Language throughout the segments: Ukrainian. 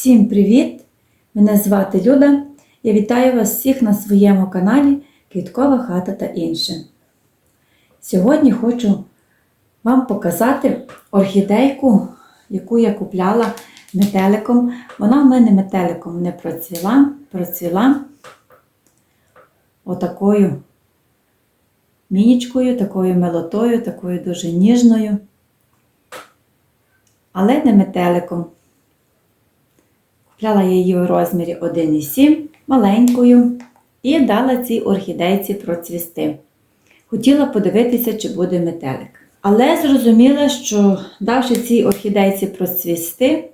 Всім привіт! Мене звати Люда. Я вітаю вас всіх на своєму каналі Квіткова хата та інше. Сьогодні хочу вам показати орхідейку, яку я купляла метеликом. Вона в мене метеликом не процвіла, процвіла отакою мінічкою, такою милотою, такою дуже ніжною, але не метеликом. Купляла я її у розмірі 1,7 маленькою і дала цій орхідейці процвісти. Хотіла подивитися, чи буде метелик. Але зрозуміла, що давши цій орхідейці процвісти,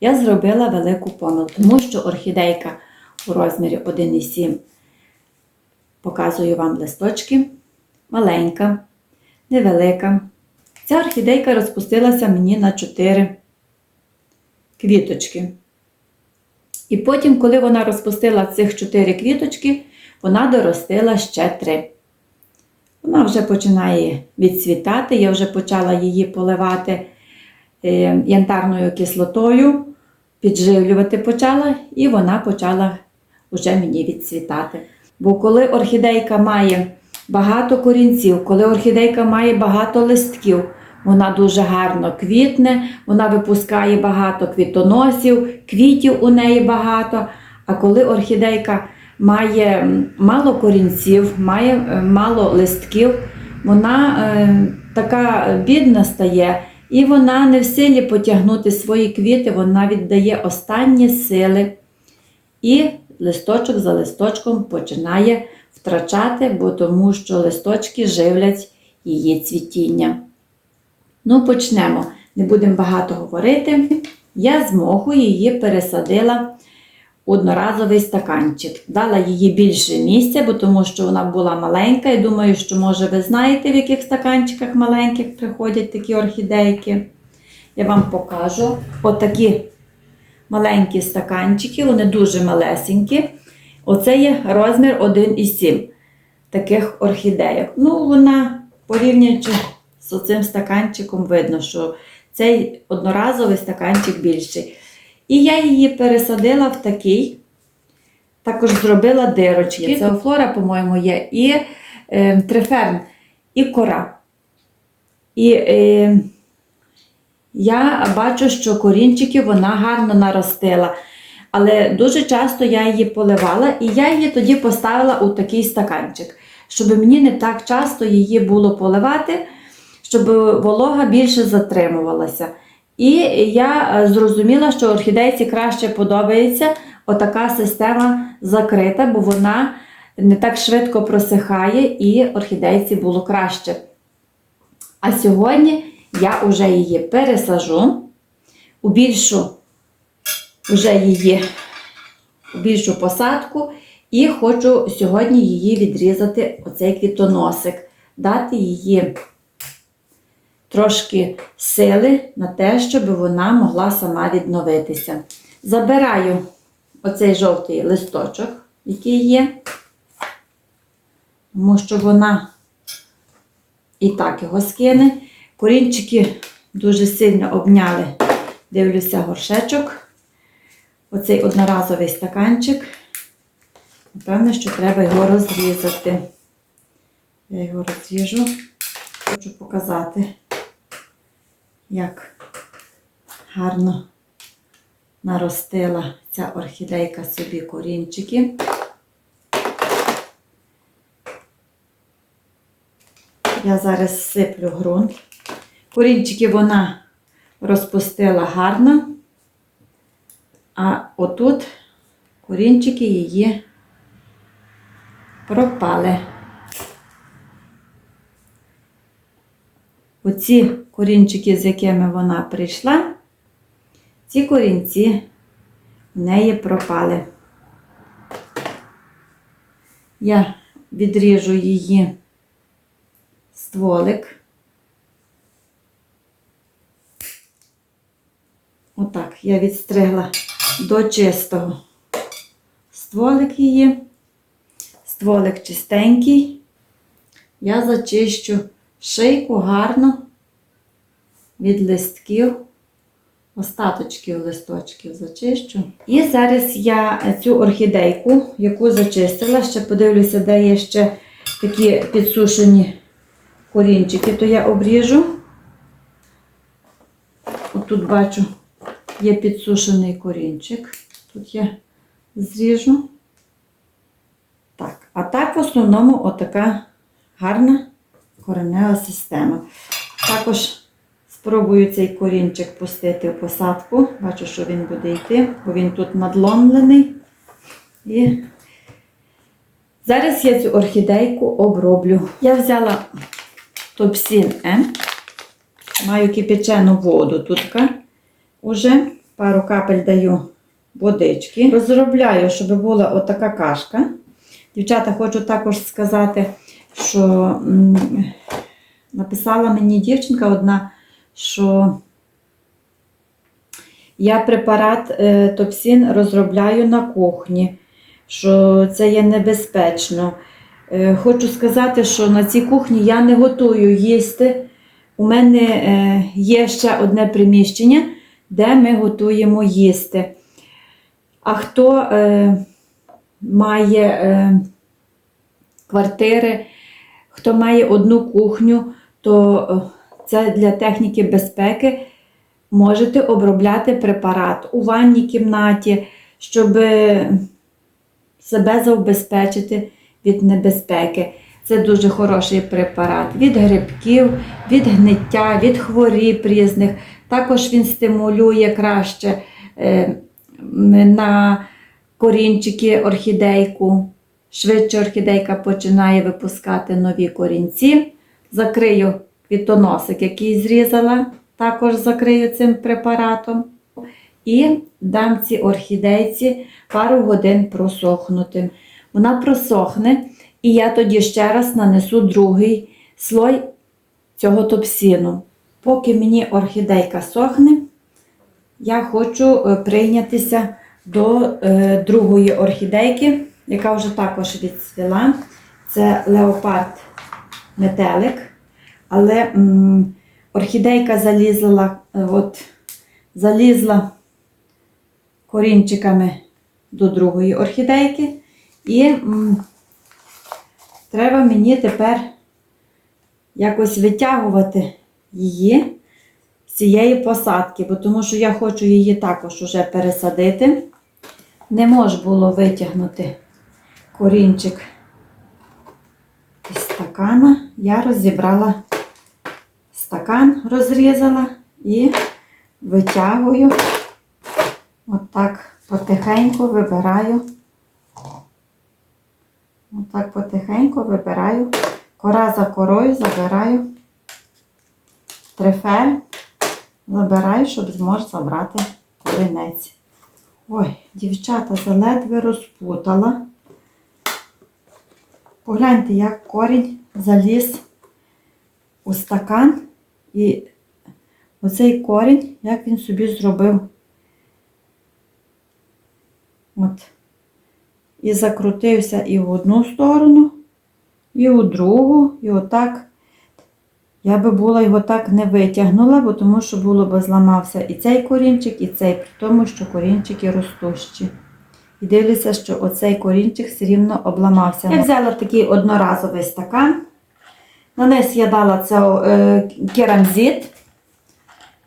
я зробила велику помилку, тому що орхідейка у розмірі 1,7 показую вам листочки, маленька, невелика. Ця орхідейка розпустилася мені на 4 квіточки. І потім, коли вона розпустила цих 4 квіточки, вона доростила ще 3. Вона вже починає відцвітати, я вже почала її поливати е, янтарною кислотою, підживлювати почала, і вона почала вже мені відцвітати. Бо коли орхідейка має багато корінців, коли орхідейка має багато листків, вона дуже гарно квітне, вона випускає багато квітоносів, квітів у неї багато. А коли орхідейка має мало корінців, має е, мало листків, вона е, така бідна стає, і вона не в силі потягнути свої квіти, вона віддає останні сили. І листочок за листочком починає втрачати, бо тому що листочки живлять її цвітіння. Ну, почнемо. Не будемо багато говорити. Я з моху її пересадила в одноразовий стаканчик. Дала їй більше місця, бо тому що вона була маленька. І думаю, що, може, ви знаєте, в яких стаканчиках маленьких приходять такі орхідейки. Я вам покажу. Отакі маленькі стаканчики, вони дуже малесенькі. Оце є розмір 1,7 таких орхідейок. Ну, вона порівнюючи з оцим стаканчиком, видно, що цей одноразовий стаканчик більший. І я її пересадила в такий, також зробила дирочки. Це флора, по-моєму, є, і е, триферн, і кора. І е, я бачу, що корінчики вона гарно наростила. Але дуже часто я її поливала, і я її тоді поставила у такий стаканчик, щоб мені не так часто її було поливати, щоб волога більше затримувалася. І я е, зрозуміла, що орхідейці краще подобається отака система закрита, бо вона не так швидко просихає, і орхідейці було краще. А сьогодні я вже її пересажу у більшу вже її у більшу посадку і хочу сьогодні її відрізати оцей квітоносик, дати її трошки сили на те, щоб вона могла сама відновитися. Забираю оцей жовтий листочок, який є, тому що вона і так його скине. Корінчики дуже сильно обняли, дивлюся, горшечок. Оцей одноразовий стаканчик. Напевно, що треба його розрізати. Я його розріжу, хочу показати, як гарно наростила ця орхідейка собі корінчики. Я зараз сиплю ґрунт. Корінчики вона розпустила гарно. А отут корінчики її пропали. Оці корінчики, з якими вона прийшла, ці корінці в неї пропали. Я відріжу її стволик. Отак я відстригла до чистого. Стволик її, стволик чистенький. Я зачищу шийку гарно від листків остаточків листочків зачищу. І зараз я цю орхідейку, яку зачистила, ще подивлюся, де є ще такі підсушені корінчики, то я обріжу. Отут бачу, є підсушений корінчик. Тут я зріжу. Так, а так в основному отака гарна коренева система. Також спробую цей корінчик пустити в посадку. Бачу, що він буде йти, бо він тут надломлений. І зараз я цю орхідейку оброблю. Я взяла топсін М. Маю кипячену воду тут. Уже пару капель даю водички. Розробляю, щоб була отака кашка. Дівчата, хочу також сказати, що написала мені дівчинка одна, що я препарат е, топсін розробляю на кухні, що це є небезпечно. Е, хочу сказати, що на цій кухні я не готую їсти. У мене е, є ще одне приміщення, де ми готуємо їсти. А хто е, має е, квартири, хто має одну кухню, то це для техніки безпеки можете обробляти препарат у ванній кімнаті, щоб себе забезпечити від небезпеки. Це дуже хороший препарат від грибків, від гниття, від хворіб різних. Також він стимулює краще е, на корінчики орхідейку. Швидше орхідейка починає випускати нові корінці. Закрию квітоносик, який зрізала, також закрию цим препаратом. І дам цій орхідейці пару годин просохнути. Вона просохне, і я тоді ще раз нанесу другий слой цього топсіну. Поки мені орхідейка сохне, я хочу е, прийнятися до е, другої орхідейки, яка вже також відцвіла. Це леопард метелик. Але м, орхідейка залізла, е, от, залізла корінчиками до другої орхідейки. І м, треба мені тепер якось витягувати її з цієї посадки, бо тому що я хочу її також уже пересадити. Не можу було витягнути корінчик із стакана. Я розібрала стакан, розрізала і витягую. Отак потихеньку вибираю. Отак потихеньку вибираю. Кора за корою забираю трифель, забираю, щоб змож забрати корінець. Ой, дівчата, заледве розпутала. Погляньте, як корінь заліз у стакан. І оцей корінь, як він собі зробив. От. І закрутився і в одну сторону, і в другу, і отак. Я би була його так не витягнула, бо тому що було б зламався і цей корінчик, і цей, при тому, що корінчики ростущі. І дивлюся, що оцей корінчик все рівно обламався. Я взяла такий одноразовий стакан. На низ я дала це керамзит.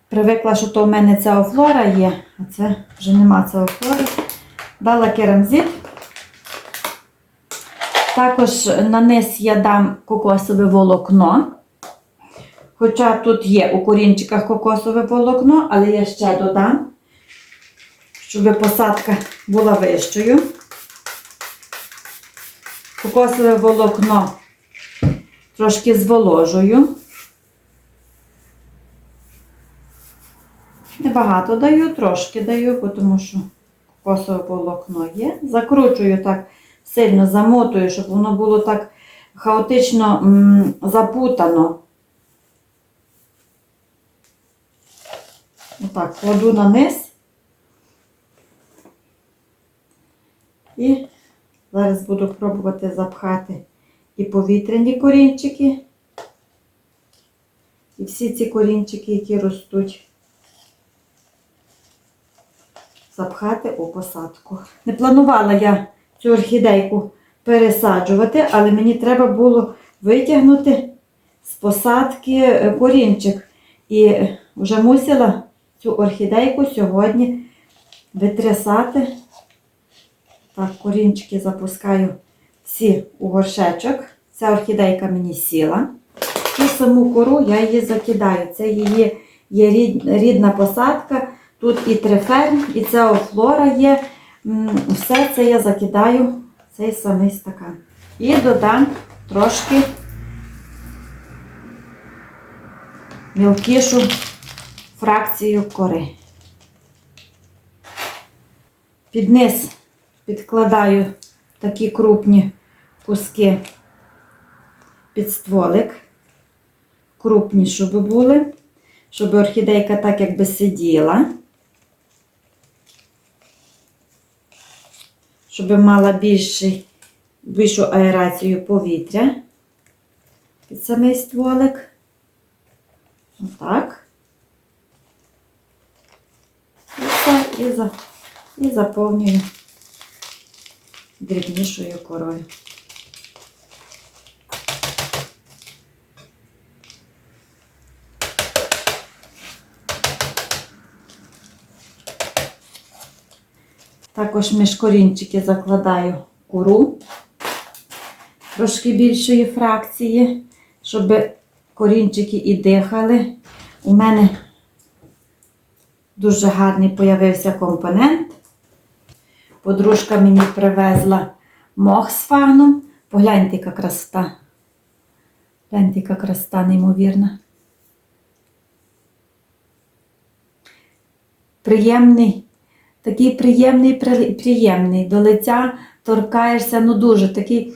Привикла, що то в мене ця флора є, а це вже нема цього флори. Дала керамзит. Також на низ я дам кокосове волокно. Хоча тут є у корінчиках кокосове волокно, але я ще додам, щоб посадка була вищою. Кокосове волокно трошки зволожую. Небагато даю, трошки даю, тому що кокосове волокно є. Закручую так сильно замотую, щоб воно було так хаотично м, запутано. Отак, кладу на низ. І зараз буду пробувати запхати і повітряні корінчики, і всі ці корінчики, які ростуть запхати у посадку. Не планувала я цю орхідейку пересаджувати, але мені треба було витягнути з посадки е, корінчик. І вже мусила цю орхідейку сьогодні витрясати. Так, корінчики запускаю всі у горшечок. Ця орхідейка мені сіла. Цю саму кору я її закидаю. Це її є рідна посадка. Тут і триферм, і це флора є. Все це я закидаю в цей самий стакан. І додам трошки мілкішу фракцію кори. Під низ підкладаю такі крупні куски під стволик. Крупні, щоб були, щоб орхідейка так якби сиділа. Щоб мала більший, більшу аерацію повітря під самий стволик. Отак. І і заповнюю дрібнішою корою. Також між корінчики закладаю кору трошки більшої фракції, щоб корінчики і дихали. У мене дуже гарний появився компонент. Подружка мені привезла мох з фагном. Погляньте, яка красота. Гляньте, яка красота неймовірна. Приємний, такий приємний, при- приємний. До лиця торкаєшся, ну дуже такий,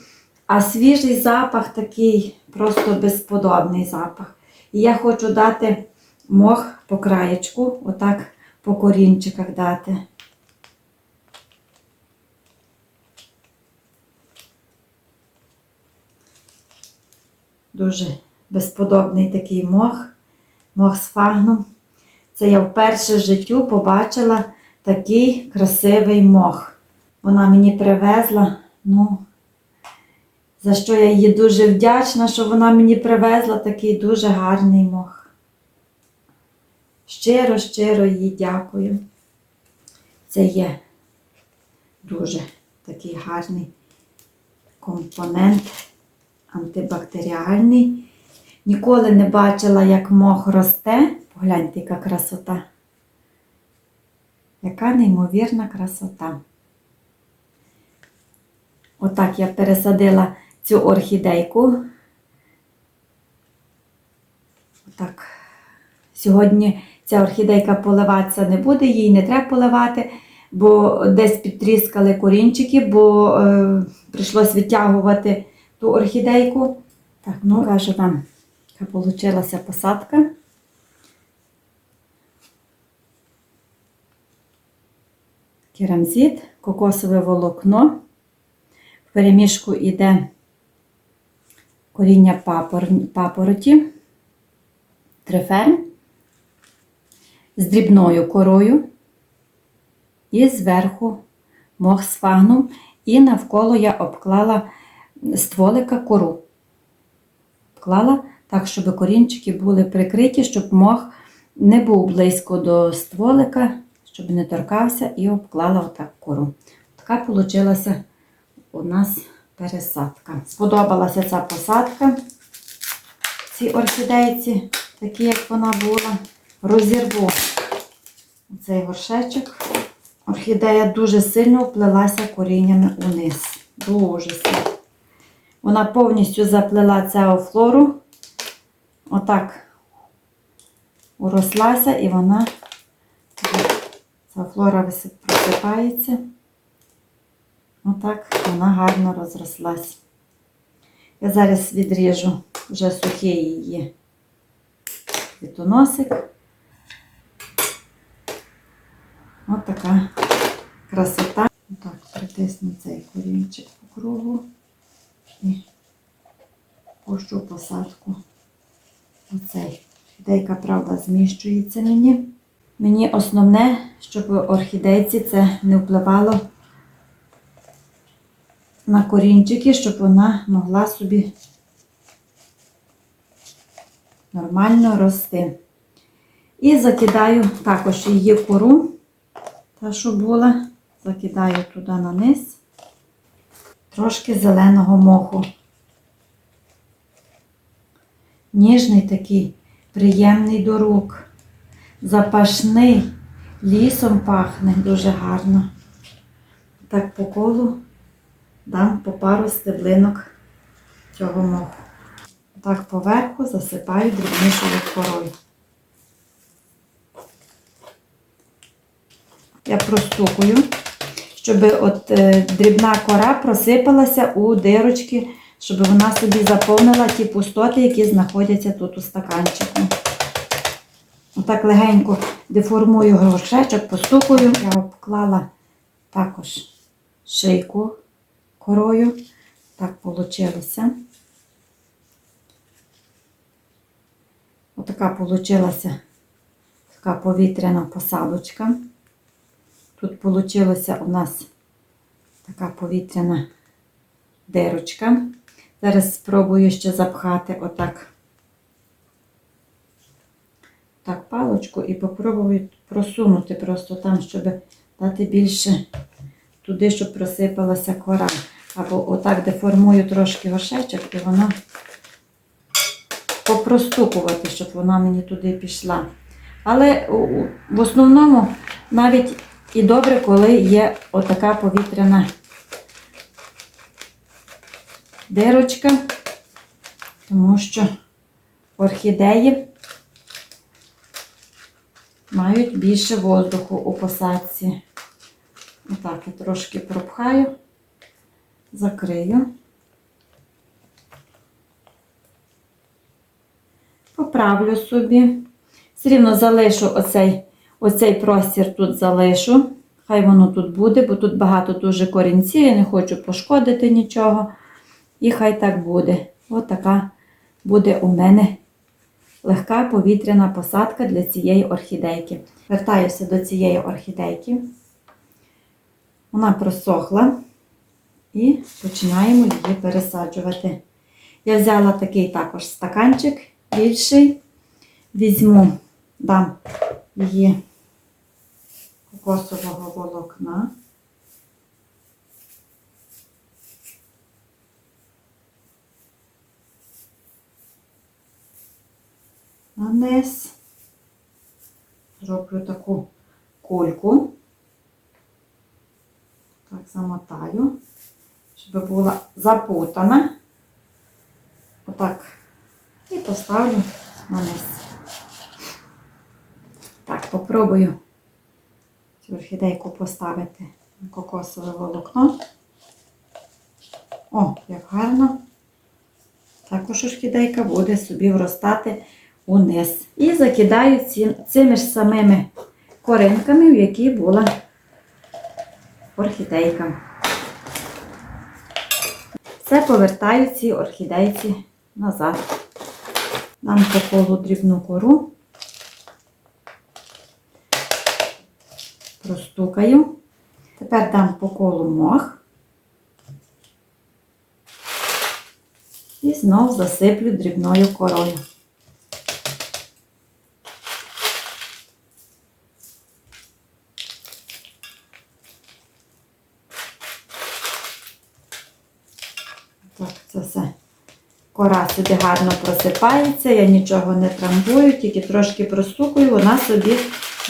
а свіжий запах такий, просто безподобний запах. І я хочу дати мох по краєчку, отак по корінчиках дати. Дуже безподобний такий мох, мох з фагном. Це я вперше в життю побачила такий красивий мох. Вона мені привезла, ну, за що я їй дуже вдячна, що вона мені привезла такий дуже гарний мох. Щиро, щиро їй дякую. Це є дуже такий гарний компонент антибактеріальний. Ніколи не бачила, як мох росте. Погляньте, яка красота. Яка неймовірна красота. Отак я пересадила цю орхідейку. Отак. Сьогодні ця орхідейка поливатися не буде, їй не треба поливати, бо десь підтріскали корінчики, бо е, прийшлось витягувати ту орхідейку. Так, ну кажу вам, яка вийшла посадка. Керамзит, кокосове волокно. В перемішку йде коріння папор- папороті, триферм з дрібною корою і зверху мох з фагном. І навколо я обклала стволика кору. Обклала так, щоб корінчики були прикриті, щоб мох не був близько до стволика, щоб не торкався, і обклала отак кору. Така вийшла у нас пересадка. Сподобалася ця посадка цій орхідейці, такі, як вона була. Розірву цей горшечок. Орхідея дуже сильно вплилася коріннями униз. Дуже сильно. Вона повністю заплела цю флору. Отак урослася і вона, ця флора просипається. Отак вона гарно розрослась. Я зараз відріжу вже сухий її квітоносик. Ось така красота. Так, притисну цей корінчик по кругу і пущу посадку. Оцей. Дейка, правда, зміщується мені. Мені основне, щоб орхідейці це не впливало на корінчики, щоб вона могла собі нормально рости. І закидаю також її кору, та, що була, закидаю туди на низ трошки зеленого моху. Ніжний такий, приємний до рук, запашний, лісом пахне дуже гарно. Так по колу дам по пару стеблинок цього моху. Так поверху засипаю дрібнішою корою. Я простукую, щоб от е, дрібна кора просипалася у дирочки, щоб вона собі заповнила ті пустоти, які знаходяться тут у стаканчику. Отак легенько деформую горшечок, постукую. Я обклала також шийку корою. Так вийшло. Отака получилася така повітряна посадочка. Тут вийшла у нас така повітряна дирочка. Зараз спробую ще запхати отак так палочку і попробую просунути просто там, щоб дати більше туди, щоб просипалася кора. Або отак деформую трошки горшечок і воно попростукувати, щоб вона мені туди пішла. Але в основному навіть і добре, коли є отака повітряна дирочка, тому що орхідеї мають більше воздуху у посадці. Отак я трошки пропхаю, закрию. Поправлю собі. Все рівно залишу оцей, оцей простір тут залишу. Хай воно тут буде, бо тут багато дуже корінців, я не хочу пошкодити нічого. І хай так буде. Ось така буде у мене легка повітряна посадка для цієї орхідейки. Вертаюся до цієї орхідейки. Вона просохла і починаємо її пересаджувати. Я взяла такий також стаканчик більший. Візьму, дам її кокосового волокна. На низ. Зроблю таку кульку. Так замотаю, щоб була запутана. Отак. І поставлю на низ. Так, попробую цю орхідейку поставити на кокосове волокно. О, як гарно. Також орхідейка буде собі вростати униз. І закидаю цими ж самими коринками, в які була орхідейка. Все повертаю ці орхідейці назад. Дам по колу дрібну кору. Простукаю. Тепер дам по колу мох. І знов засиплю дрібною корою. Так, це все. Кора сюди гарно просипається, я нічого не трамбую, тільки трошки простукую, вона собі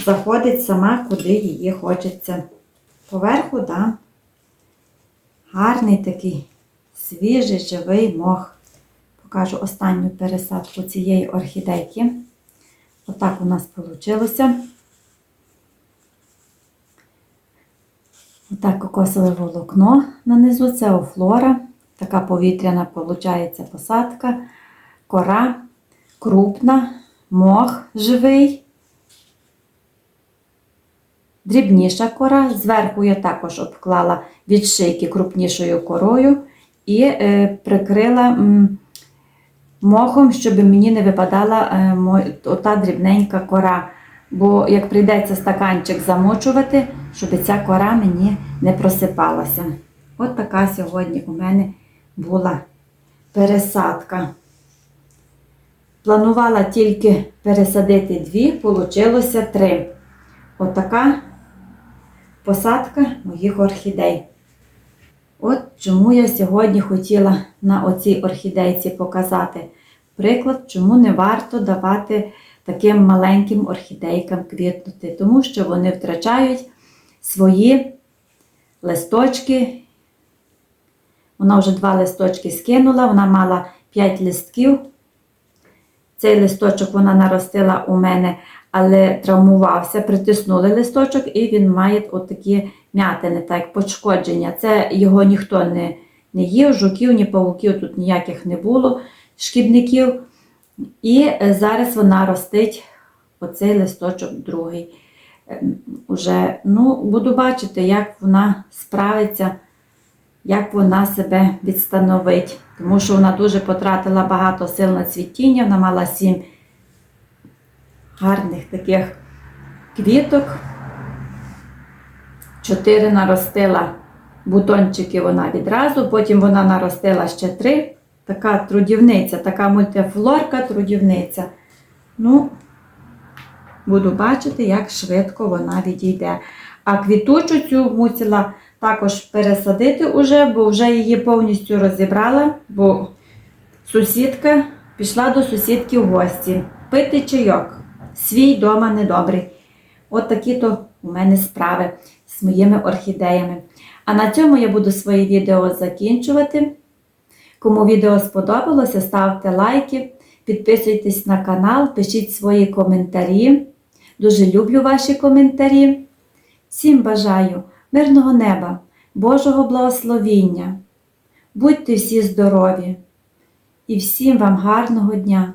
заходить сама, куди її хочеться. Поверху дам гарний такий свіжий живий мох. Покажу останню пересадку цієї орхідейки. Отак у нас вийшло. Отак кокосове волокно нанизу, це офлора. Така повітряна виходить посадка, кора крупна, мох живий, дрібніша кора. Зверху я також обклала від шийки крупнішою корою і е, прикрила мохом, щоб мені не випадала е, ота дрібненька кора бо як прийдеться стаканчик замочувати, щоб ця кора мені не просипалася. От така сьогодні у мене була пересадка. Планувала тільки пересадити дві, получилося три. Отака посадка моїх орхідей. От чому я сьогодні хотіла на оцій орхідейці показати приклад, чому не варто давати таким маленьким орхідейкам квітнути, тому що вони втрачають свої листочки. Вона вже два листочки скинула, вона мала 5 листків. Цей листочок вона наростила у мене, але травмувався, притиснули листочок, і він має отакі м'ятини, так пошкодження. Це його ніхто не, не їв, жуків, ні павуків тут ніяких не було, шкідників. І е, зараз вона ростить оцей листочок другий. Ем, Уже, ну, буду бачити, як вона справиться, як вона себе відстановить. Тому що вона дуже потратила багато сил на цвітіння, вона мала сім гарних таких квіток. Чотири наростила бутончики вона відразу, потім вона наростила ще три. Така трудівниця, така мультифлорка трудівниця. Ну, буду бачити, як швидко вона відійде. А квітучу цю мусила також пересадити уже, бо вже її повністю розібрала, бо сусідка пішла до сусідки в гості. Пити чайок. Свій дома недобрий. От такі то у мене справи з моїми орхідеями. А на цьому я буду своє відео закінчувати. Кому відео сподобалося, ставте лайки, підписуйтесь на канал, пишіть свої коментарі. Дуже люблю ваші коментарі. Всім бажаю мирного неба, Божого благословіння. Будьте всі здорові і всім вам гарного дня!